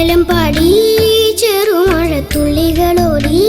ലല്ലലം പാടി ചെറുമഴത്തുള്ളികളോടി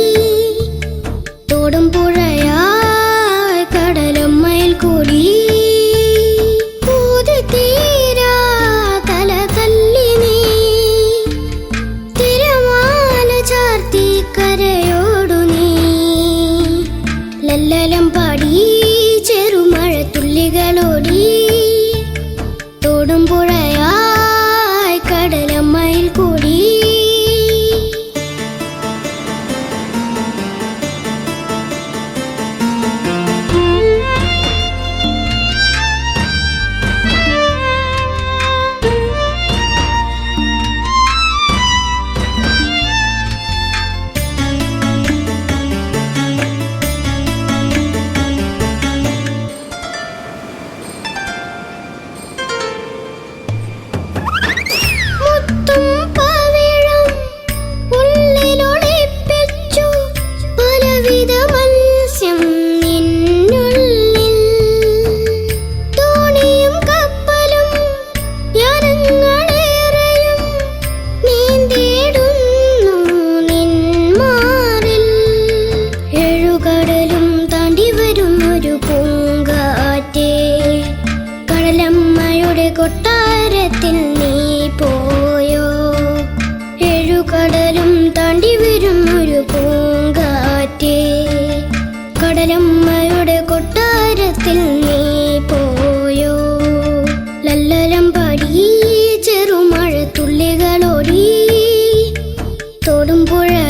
能不忍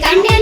¡Cambia!